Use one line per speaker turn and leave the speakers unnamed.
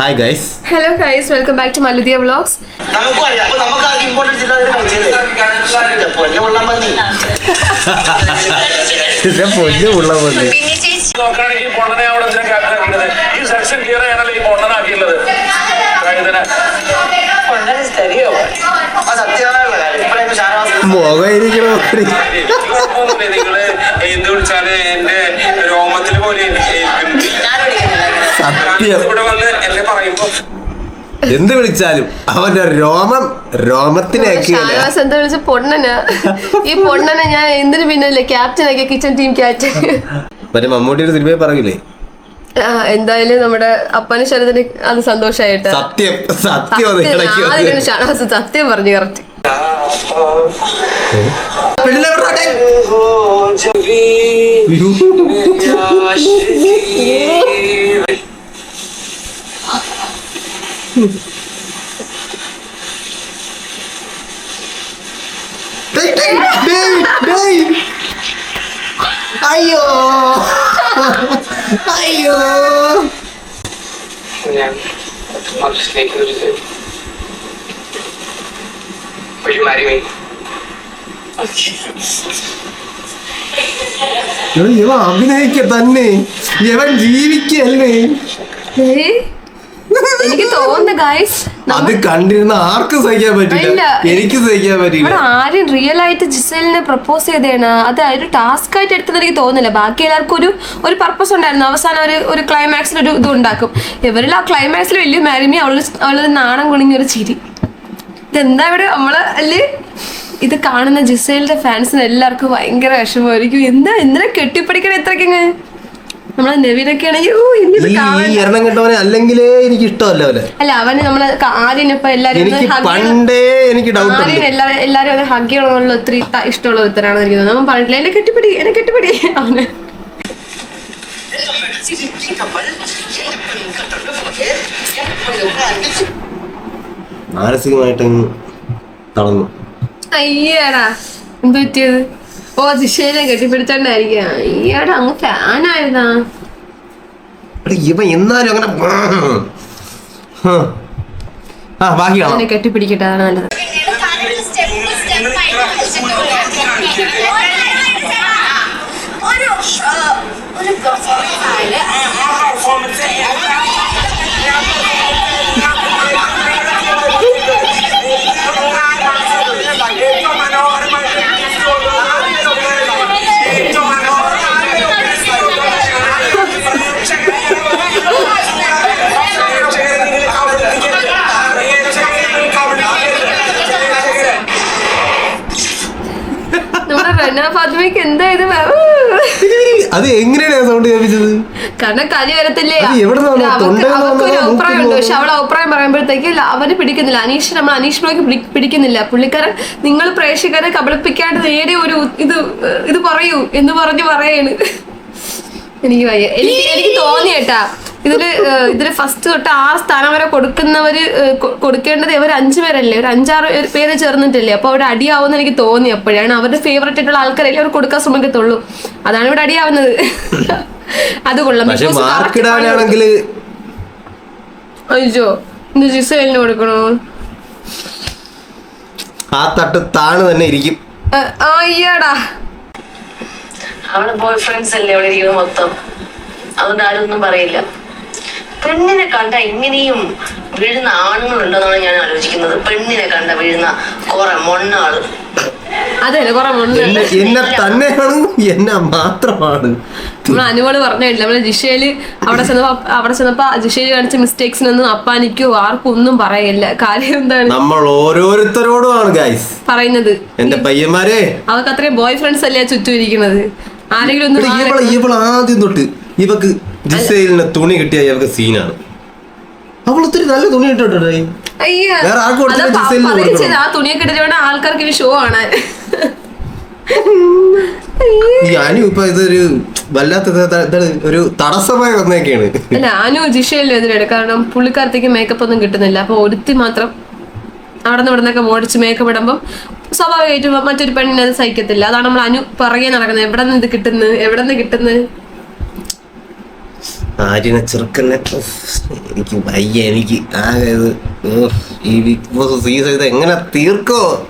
Hi guys
hello guys welcome back to Malludiya vlogs
പൊന്നെ മതി.
ഉള്ള പോലെ
നോക്കുകയാണെങ്കിൽ പൊണ്ണനെ അവിടെ ഈ സെക്ഷൻ ക്ലിയർ ചെയ്യാനല്ലേ ഈ പൊണ്ണനാക്കിയുള്ളത് ഇതിനെ
ആ സത്യമാണുള്ള കാര്യം. ഇപ്പോഴാണ് ഷാനവാസ്
മുഖം ഇരിക്കണോ
കുഴപ്പമൊന്നുമില്ല നിങ്ങൾ? എന്ത് വിളിച്ചാൽ എന്റെ രോമത്തിൽ പോലെ എനിക്ക്
സത്യം.
ഇവിടെ വന്ന് എന്നെ പറയുമ്പോ
എന്ത് വിളിച്ചാലും അവന്റെ രോമം രോമത്തിനാക്കിയല്ല
ഷാനവാസ് എന്താ വിളിച്ച പൊണ്ണനാ? ഈ പൊണ്ണനെ ഞാൻ എന്തിനു പിന്നല്ലേ? ക്യാപ്റ്റൻ ആക്കിയ കിച്ചൺ ടീം ക്യാപ്റ്റൻ
മറ്റേ മമ്മൂട്ടിയുടെ സിനിമയിൽ പറയൂലേ
എന്തായാലും നമ്മുടെ അപ്പന് ശരത്തിന് അത് സന്തോഷായിട്ട്.
സത്യം സത്യം അത്
ആദ്യം ഷാനവാസ് സത്യം പറഞ്ഞു കറക്റ്റ്
പിള്ളേരുടെ ഡേയ്, ഡേയ്. അയ്യോ അയ്യോ
ഞാൻ സ്നേഹിക്കുന്ന ഒരു. Will you marry me?
എടാ, അഭിനയിക്ക തന്നെ ഇവൻ ജീവിക്കല്ലേ
എനിക്ക് തോന്നുന്നു ഗായ്സ്
അത് കണ്ടിരുന്ന ആർക്കും സഹിക്കാൻ പറ്റില്ല എനിക്ക് സഹിക്കാൻ പറ്റില്ല
ആരും റിയൽ ആയിട്ട് ജിസേലിനെ പ്രപ്പോസ് ചെയ്തേണ്. അത് ഒരു ടാസ്ക് ആയിട്ട് എടുത്തത് എനിക്ക് തോന്നുന്നില്ല. ബാക്കി എല്ലാവർക്കും ഒരു ഒരു പർപ്പസ് ഉണ്ടായിരുന്നു. അവസാനം ഒരു ഒരു ക്ലൈമാക്സിൽ ഒരു ഇത് ഉണ്ടാക്കും. ഇവരിൽ ആ ക്ലൈമാക്സിൽ വലിയ മാരിമി അവൾ അവളൊരു നാണം കുണിഞ്ഞ ഒരു ചിരി. ഇതെന്താ ഇവിടെ നമ്മൾ അല്ലേ? ഇത് കാണുന്ന ജിസേലിന്റെ ഫാൻസിന് എല്ലാവർക്കും ഭയങ്കര വിഷമമായിരിക്കും. എന്താ എന്തിനാ കെട്ടിപ്പിടിക്കണ ഇത്രയ്ക്കങ്ങ് നമ്മളെ നവീനൊക്കെ ആണെങ്കിൽ ഓ ഇന്നിത്
ഈ എണ്ണം കെട്ടവനെ അല്ലെങ്കിലേ എനിക്ക് ഇഷ്ടമല്ല അവനെ.
അല്ല അവന് നമ്മളെ ഇപ്പൊ എല്ലാരും
എനിക്ക് പണ്ടേ എനിക്ക് ഡൗട്ട്
ആര്യൻ എല്ലാരും എല്ലാരും അവനെ ഹഗ് ചെയ്യണമെന്നുള്ള ഒത്തിരി ഇഷ്ടമുള്ള ഒരുത്തരാണെന്ന് എനിക്ക് തോന്നുന്നു അവൻ പറഞ്ഞിട്ടില്ല എന്നെ കെട്ടിപ്പിടി എന്നെ കെട്ടിപ്പിടി. അവന്.
മാനസികമായിട്ട് തളർന്നു.
അയ്യടാ എന്ത് പറ്റിയത്? ഓ ദിശേനെ കെട്ടിപ്പിടിച്ചോണ്ടായിരിക്കാം അങ്ങ് ഫാനായിരുന്നാ
എന്നാലും അങ്ങനെ. ആ ബാക്കി കാണാം.
എന്നെ കെട്ടിപ്പിടിക്കട്ടെ അതാണ് നല്ലത്.
ഒരു ഒരു
റന ഫാത്തിമയ്ക്ക് എന്താ ഇത്?
അത് എങ്ങനെയാണ് സൗണ്ട് കേൾപ്പിച്ചത്?
കാരണം കലി വരത്തില്ലേ?
അത് എവിടുന്ന് വന്നു?
അവർക്ക്
തൊണ്ടയിൽ നിന്ന്
അവർക്ക് ഒരു
വന്നോ?
അഭിപ്രായം ഉണ്ട്. പക്ഷെ അവളെ അഭിപ്രായം പറയുമ്പോഴത്തേക്ക് അവർ പിടിക്കുന്നില്ല. അനീഷ് നമ്മൾ അനീഷ് ബ്ലോക്ക് പിടിക്കുന്നില്ല. പുള്ളിക്കാരൻ നിങ്ങൾ പ്രേക്ഷകരെ കബളിപ്പിക്കാണ്ട് നേരെ ഒരു ഇത് ഇത് പറയൂ എന്ന് പറഞ്ഞു പറയാണ്. എനിക്ക് വയ്യ. എനിക്ക് എനിക്ക് തോന്നി കേട്ടാ ഇതിൽ ഇതിൽ ഫസ്റ്റ് തൊട്ട് ആ സ്ഥാനം വരെ കൊടുക്കുന്നവര് കൊടുക്കേണ്ടത് ഇവർ അഞ്ചു പേരല്ലേ? ഒരു അഞ്ചാറ് പേര് ചേർന്നിട്ടില്ലേ? അപ്പൊ അവിടെ അടിയാവുമെന്ന് എനിക്ക് തോന്നി അപ്പോഴാണ്. അവരുടെ ഫേവറേറ്റ് ആയിട്ടുള്ള ആൾക്കാരല്ലേ അവർ കൊടുക്കാൻ ശ്രമിക്കത്തുള്ളൂ. അതാണ് ഇവിടെ അടിയാവുന്നത്. അത് കൊള്ളാം. അയ്യോ ഇത് ജിസേലിന് കൊടുക്കണോ?
ആ തട്ട് താണ് തന്നെ ഇരിക്കും.
അയ്യാടാ
അവളെ ബോയ് ഫ്രണ്ട്സ് അല്ലേ? അവിടെ ഇരിക്കുന്നത് മൊത്തം. അതുകൊണ്ട് ആരും ഒന്നും പറയില്ല. പെണ്ണിനെ കണ്ട എങ്ങനെയും വീഴുന്ന ആണുങ്ങളുണ്ടെന്നാണ് ഞാൻ ആലോചിക്കുന്നത്. പെണ്ണിനെ കണ്ട വീഴുന്ന കുറെ
മൊണ്ണാൾ.
എന്നെ തന്നെയാണ് എന്നെ മാത്രമാണ്.
നമ്മൾ അനുവൾ പറഞ്ഞില്ല നമ്മൾ ജിഷയിൽ അവിടെ ചെന്നപ്പോ അവിടെ ചെന്നപ്പോ ജിഷയിൽ കാണിച്ച മിസ്റ്റേക്സിനൊന്നും അപ്പാനിക്കോ ആർക്കും ഒന്നും പറയില്ല. കാര്യം എന്താണ്?
നമ്മൾ ഓരോരുത്തരോടുമാണ് ഗൈസ്
പറയുന്നത്.
എന്റെ പയ്യന്മാരെ.
അവർക്ക് അത്രയും ബോയ് ഫ്രണ്ട്സ് അല്ലേ ചുറ്റും ഇരിക്കുന്നത്? ആരെങ്കിലും ഒന്ന്
ആദ്യം തൊട്ട് ഇവക്ക് ജിസയിലിന് തുണി കിട്ടിയ അയാൾക്ക് സീനാണ്. അവൾ ഒത്തിരി നല്ല തുണി ഇട്ടോട്ടെ
അയ്യ
വേറെ ആർക്കും ജിസേലിന്
ആ തുണിയൊക്കെ ഇട്ടിട്ട് ആൾക്കാർക്ക് ഇനി ഷോ കാണാൻ
ഞാനും ഇപ്പൊ ഇതൊരു വല്ലാത്ത ഒരു തടസ്സമായി വന്നേക്കാണ്.
അല്ല അനു ജിഷയിലും എതിരാണ് കാരണം പുള്ളിക്കാരത്തേക്ക് മേക്കപ്പ് ഒന്നും കിട്ടുന്നില്ല. അപ്പൊ ഒരുത്തി മാത്രം അവിടെ നിന്ന് ഇവിടുന്നൊക്കെ മോടിച്ച് മേക്കപ്പ് ഇടുമ്പം സ്വാഭാവികമായിട്ടും മറ്റൊരു പെണ്ണിനെ അത് സഹിക്കത്തില്ല. അതാണ് നമ്മൾ അനു പറയേ നടക്കുന്നത്. എവിടെ നിന്ന് ഇത് കിട്ടുന്നത് എവിടെ നിന്ന് കിട്ടുന്നത്
ആര്യനെ ചെറുക്കനെ. എനിക്ക് വയ്യ എനിക്ക് ആകെ ഈ ബിഗ് ബോസ് സീസൺ ഇത് എങ്ങനെ തീർക്കോ?